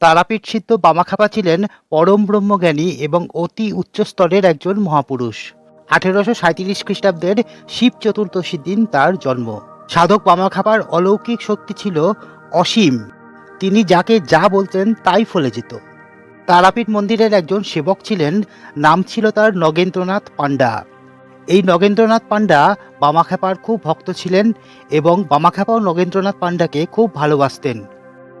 তারাপীঠ সিদ্ধ বামাখাপা ছিলেন পরম ব্রহ্মজ্ঞানী এবং অতি উচ্চস্তরের একজন মহাপুরুষ। আঠেরোশো সাঁত্রিশ খ্রিস্টাব্দের শিব চতুর্দশীর দিন তার জন্ম। সাধক বামাখাপার অলৌকিক শক্তি ছিল অসীম। তিনি যাকে যা বলতেন তাই ফলে যেত। তারাপীঠ মন্দিরের একজন সেবক ছিলেন, নাম ছিল তার নগেন্দ্রনাথ পাণ্ডা। এই নগেন্দ্রনাথ পাণ্ডা বামাখ্যাপার খুব ভক্ত ছিলেন এবং বামাখ্যাপাও নগেন্দ্রনাথ পাণ্ডাকে খুব ভালোবাসতেন।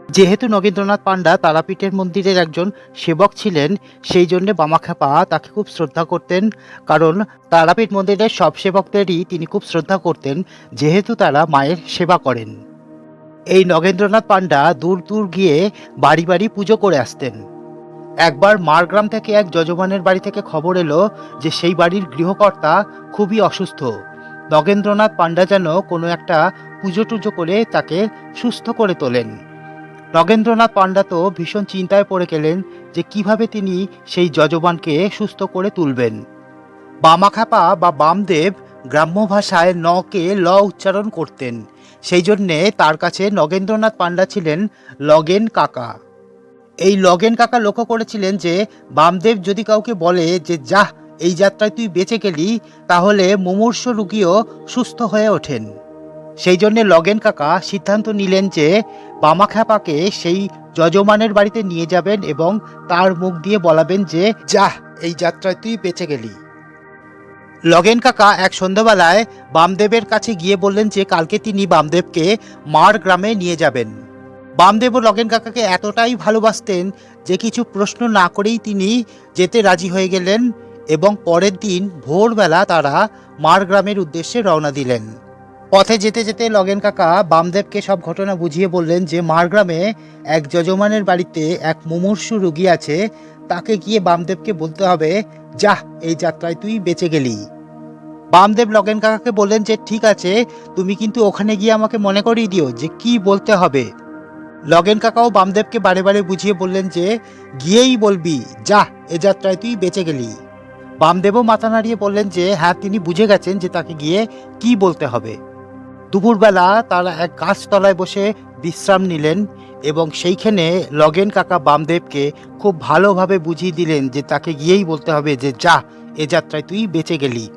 যেহেতু নগেন্দ্রনাথ পাণ্ডা তারাপীঠের মন্দিরের একজন সেবক ছিলেন, সেই জন্য বামাখ্যাপা তাকে খুব শ্রদ্ধা করতেন। কারণ তারাপীঠ মন্দিরের সব সেবকদেরই তিনি খুব শ্রদ্ধা করতেন, যেহেতু তারা মায়ের সেবা করেন। এই নগেন্দ্রনাথ পাণ্ডা দূর দূর গিয়ে বাড়ি বাড়ি পুজো করে আসতেন। একবার মারগ্রাম থেকে এক যজমানের বাড়ি থেকে খবর এলো যে সেই বাড়ির গৃহকর্তা খুবই অসুস্থ। নগেন্দ্রনাথ পাণ্ডা যেন কোনো একটা পুজো টুজো করে তাকে সুস্থ করে তোলেন। নগেন্দ্রনাথ পাণ্ডা তো ভীষণ চিন্তায় পড়ে গেলেন যে কীভাবে তিনি সেই যজমানকে সুস্থ করে তুলবেন। বামাখাপা বা বামদেব গ্রাম্য ভাষায় নকে ল উচ্চারণ করতেন। সেই জন্যে তার কাছে নগেন্দ্রনাথ পাণ্ডা ছিলেন লগেন কাকা। এই লগেন কাকা লক্ষ্য করেছিলেন যে বামদেব যদি কাউকে বলে যে, যাহ, এই যাত্রায় তুই বেঁচে গেলি, তাহলে মুমূর্ষ রুগীও সুস্থ হয়ে ওঠেন। সেই জন্যে লগেন কাকা সিদ্ধান্ত নিলেন যে বামাখ্যাপাকে সেই যজমানের বাড়িতে নিয়ে যাবেন এবং তার মুখ দিয়ে বলাবেন যে যাহ এই যাত্রায় তুই বেঁচে গেলি। লগেন কাকা এক সন্ধ্যাবেলায় বামদেবের কাছে গিয়ে বললেন যে, কালকে তিনি বামদেবকে মার গ্রামে নিয়ে যাবেন। বামদেব ও লগেন কাকাকে এতটাই ভালোবাসতেন যে কিছু প্রশ্ন না করেই তিনি যেতে রাজি হয়ে গেলেন এবং পরের দিন ভোরবেলা তারা মার গ্রামের উদ্দেশ্যে রওনা দিলেন। পথে যেতে যেতে লগেন কাকা বামদেবকে সব ঘটনা বুঝিয়ে বললেন যে মার গ্রামে এক যজমানের বাড়িতে এক মুমূর্ষু রুগী আছে, তাকে গিয়ে বামদেবকে বলতে হবে যাহ এই যাত্রায় তুই বেঁচে গেলি। বামদেব লগেন কাকাকে বললেন যে, ঠিক আছে, তুমি কিন্তু ওখানে গিয়ে আমাকে মনে করিয়ে দিও যে কি বলতে হবে। লগেন কাকাও বামদেবকে বারে বারে বুঝিয়ে বললেন যে, গিয়েই বলবি যাহ এ যাত্রায় তুই বেঁচে গেলি। বামদেবও মাথা নাড়িয়ে বললেন যে হ্যাঁ তিনি বুঝে গেছেন যে তাকে গিয়ে কি বলতে হবে। দুপুরবেলা তারা এক গাছতলায় বসে বিশ্রাম নিলেন এবং সেইখানে লগেন কাকা বামদেবকে খুব ভালোভাবে বুঝিয়ে দিলেন যে তাকে গিয়েই বলতে হবে যে, যা, এ যাত্রায় তুই বেঁচে গেলি।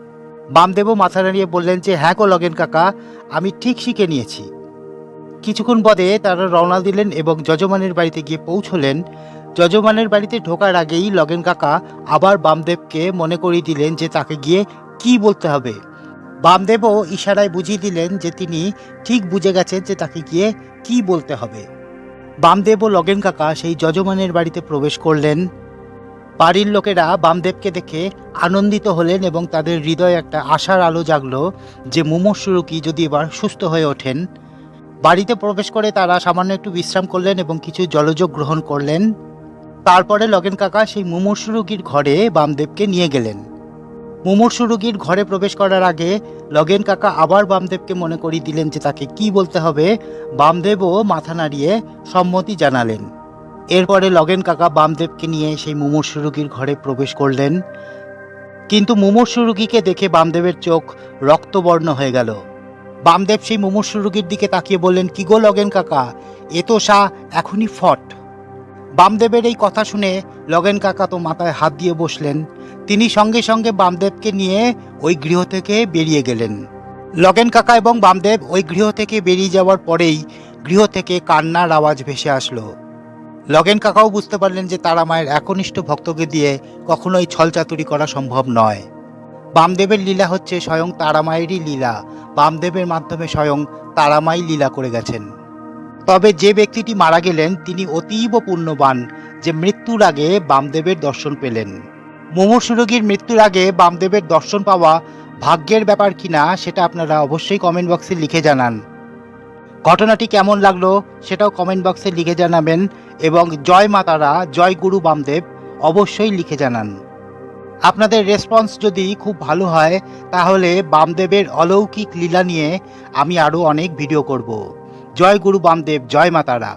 বামদেবও মাথা নাড়িয়ে বললেন যে হ্যাঁ গো লগেন কাকা, আমি ঠিক শিখে নিয়েছি। কিছুক্ষণ পরে তারা রওনা দিলেন এবং যজমানের বাড়িতে গিয়ে পৌঁছলেন। যজমানের বাড়িতে ঢোকার আগেই লগেন কাকা আবার বামদেবকে মনে করিয়ে দিলেন যে তাকে গিয়ে কি বলতে হবে। বামদেবও ইশারায় বুঝিয়ে দিলেন যে তিনি ঠিক বুঝে গেছেন যে তাকে গিয়ে কি বলতে হবে। বামদেব ও লগেন কাকা সেই যজমানের বাড়িতে প্রবেশ করলেন। বাড়ির লোকেরা বামদেবকে দেখে আনন্দিত হলেন এবং তাদের হৃদয়ে একটা আশার আলো জাগলো যে মুমূর্ষুরুকি যদি এবার সুস্থ হয়ে ওঠেন। বাড়িতে প্রবেশ করে তারা সামান্য একটু বিশ্রাম করলেন এবং কিছু জলযোগ গ্রহণ করলেন। তারপরে লগেন কাকা সেই মুমূর্ষু রোগীর ঘরে বামদেবকে নিয়ে গেলেন। মুমূর্ষু রোগীর ঘরে প্রবেশ করার আগে লগেন কাকা আবার বামদেবকে মনে করিয়ে দিলেন যে তাকে কি বলতে হবে, বামদেবও মাথা নাড়িয়ে সম্মতি জানালেন। এরপরে লগেন কাকা বামদেবকে নিয়ে সেই মুমূর্ষু রোগীর ঘরে প্রবেশ করলেন। কিন্তু মুমূর্ষু রোগীকে দেখে বামদেবের চোখ রক্তবর্ণ হয়ে গেল। বামদেব সেই মুমূর্ষু রোগীর দিকে তাকিয়ে বললেন, কি গো লগেন কাকা? এ তো সা এখনই ফট। বামদেবের এই কথা শুনে লগেন কাকা তো মাথায় হাত দিয়ে বসলেন। তিনি সঙ্গে সঙ্গে বামদেবকে নিয়ে ওই গৃহ থেকে বেরিয়ে গেলেন। লগেন কাকা এবং বামদেব ওই গৃহ থেকে বেরিয়ে যাওয়ার পরেই গৃহ থেকে কান্নার আওয়াজ ভেসে আসলো। লগেন কাকাও বুঝতে পারলেন যে তারা মায়ের একনিষ্ঠ ভক্তকে দিয়ে কখনোই ছলচাতুরি করা সম্ভব নয়। বামদেবের লীলা হচ্ছে স্বয়ং তারামায়েরই লীলা। বামদেবের মাধ্যমে স্বয়ং তারামাই লীলা করে গেছেন। তবে যে ব্যক্তিটি মারা গেলেন, তিনি অতীব পুণ্যবান যে মৃত্যুর আগে বামদেবের দর্শন পেলেন। মুমূর্ষু রোগীর মৃত্যুর আগে বামদেবের দর্শন পাওয়া ভাগ্যের ব্যাপার কিনা সেটা আপনারা অবশ্যই কমেন্ট বক্সে লিখে জানান। ঘটনাটি কেমন লাগল সেটাও কমেন্ট বক্সে লিখে জানাবেন এবং জয় মাতারা জয় গুরু বামদেব অবশ্যই লিখে জানান। আপনাদের রেসপন্স যদি খুব ভালো হয়, তাহলে বামদেবের অলৌকিক লীলা নিয়ে আমি আরও অনেক ভিডিও করব। জয় গুরু বামদেব, জয় মাতারা